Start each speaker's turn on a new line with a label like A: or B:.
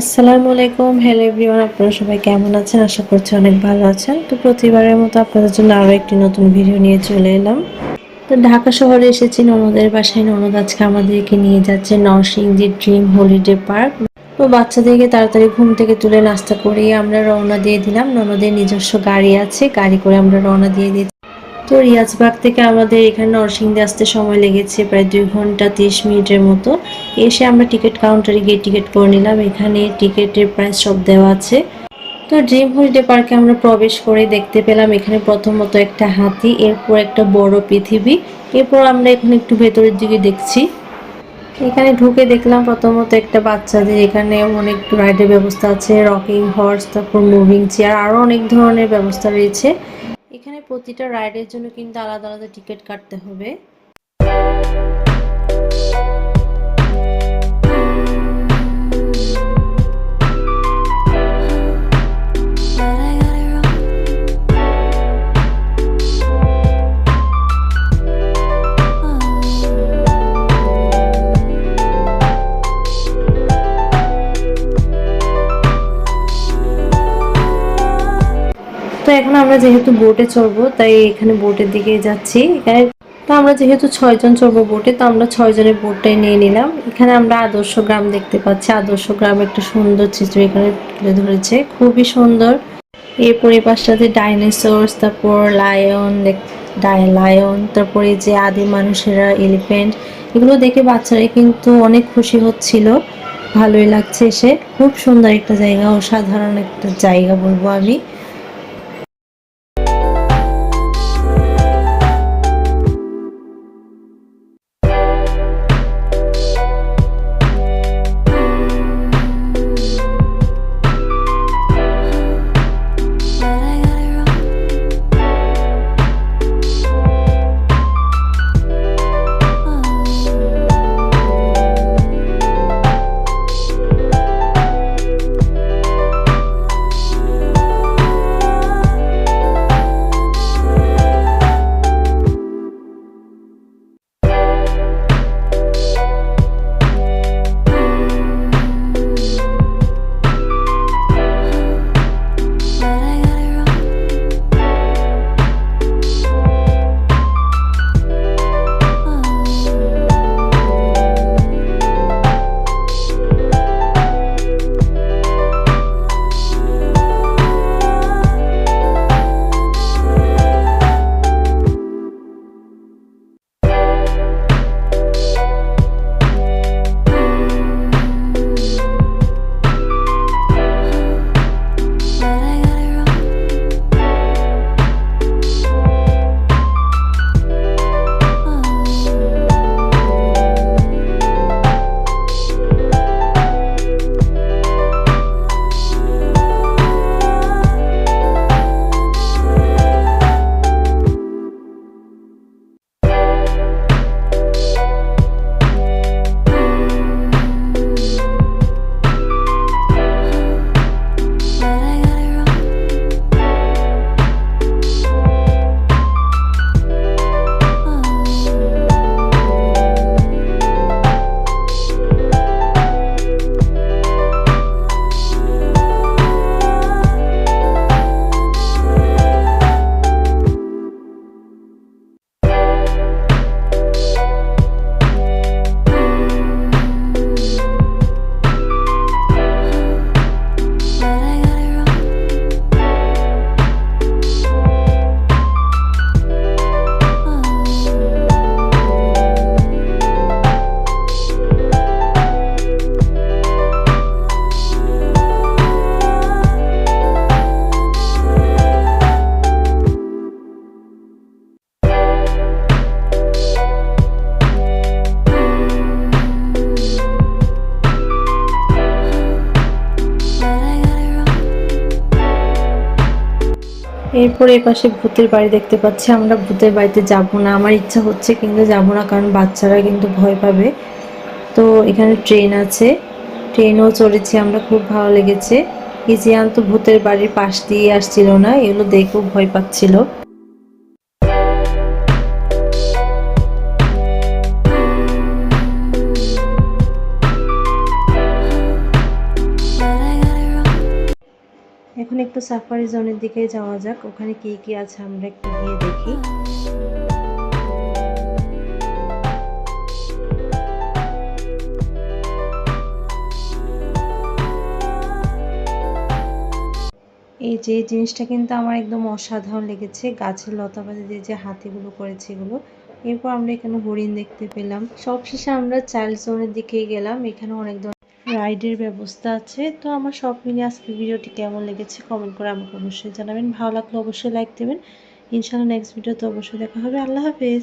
A: আসসালামু আলাইকুম। Hello everyone আপনারা সবাই কেমন আছেন? আশা করছি অনেক ভালো আছেন। তো প্রতিবারের মতো আপনাদের জন্য আরও একটি নতুন ভিডিও নিয়ে চলে এলাম। তো ঢাকা শহরে এসেছি, ননদের বাসায়। ননদ আজকে আমাদেরকে নিয়ে যাচ্ছে নরসিংদী ড্রিম হলিডে পার্ক তো বাচ্চাদেরকে তাড়াতাড়ি ঘুম থেকে তুলে নাস্তা করিয়ে আমরা রওনা দিয়ে দিলাম। ননদের নিজস্ব গাড়ি আছে, গাড়ি করে আমরা রওনা দিয়ে দিচ্ছি। তো রিয়াজবাগ থেকে আমাদের এখানে নরসিংদী আসতে সময় লেগেছে, প্রায় দুই ঘণ্টা তিরিশ মিনিটের মতো। এসে আমরা টিকিট কাউন্টারে গিয়ে টিকিট করে নিলাম। এখানে টিকিটের প্রাইস সব দেওয়া আছে। তো ড্রিম হলিডে পার্কে আমরা প্রবেশ করে দেখতে পেলাম, এখানে প্রথমত একটা হাতি, এরপর একটা বড় পৃথিবী। এরপর আমরা এখানে একটু ভেতরের দিকে দেখছি। এখানে ঢুকে দেখলাম প্রথমত একটা বাচ্চাদের, এখানে অনেক রাইডের ব্যবস্থা আছে রকিং হর্স তারপর মুভিং চেয়ার আরও অনেক ধরনের ব্যবস্থা রয়েছে। এখানে প্রতিটা রাইডের জন্য কিন্তু আলাদা আলাদা টিকিট কাটতে হবে। এখন আমরা যেহেতু বোটে চড়বো, তাই এখানে বোটের দিকে যাচ্ছি। এখানে তো আমরা যেহেতু ছয়জন চড়বো বোটে তো আমরা ছয়জনের বোটটাই নিয়ে নিলাম। এখানে আমরা আদর্শ গ্রাম দেখতে পাচ্ছি। আদর্শ গ্রাম একটা সুন্দর চিত্র এখানে তুলে ধরেছে। খুবই সুন্দর। এরপর এই পাশটাতে ডাইনোসরস তারপর লায়ন লায়ন তারপরে যে আদি মানুষেরা এলিফেন্ট এগুলো দেখে বাচ্চারা কিন্তু অনেক খুশি হচ্ছিল। ভালোই লাগছে এসে। খুব সুন্দর একটা জায়গা, অসাধারণ একটা জায়গা বলব আমি। এরপর এপাশে পাশে ভূতের বাড়ি দেখতে পাচ্ছি। আমরা ভূতের বাড়িতে যাব না। আমার ইচ্ছা হচ্ছে কিন্তু যাব না, কারণ বাচ্চারা কিন্তু ভয় পাবে। তো এখানে ট্রেন আছে। ট্রেনও চড়েছি আমরা, খুব ভালো লেগেছে। ইজিয়ান তো ভূতের বাড়ির পাশ দিয়ে আসছিল না, এগুলো দেখেও ভয় পাচ্ছিল। একটু সাফারি জোনের দিকে যাওয়া যাক। ওখানে কি কি আছে আমরা একটু গিয়ে দেখি। এই যে জিনিসটা কিন্তু আমার একদম অসাধারণ লেগেছে। গাছের লতা লতাপাতা দিয়ে যে হাতিগুলো করেছে এগুলো। এরপর আমরা এখানে হরিণ দেখতে পেলাম। সবশেষে আমরা চাইল্ড জোনের দিকে গেলাম। এখানে অনেক ধরনের রাইডের ব্যবস্থা আছে। তো আমার সব মিলিয়ে আজকে ভিডিওটি কেমন লেগেছে কমেন্ট করে আমাকে অবশ্যই জানাবেন। ভালো লাগলে অবশ্যই লাইক দেবেন। ইনশাআল্লাহ নেক্সট ভিডিওতে অবশ্যই দেখা হবে। আল্লাহ হাফেজ।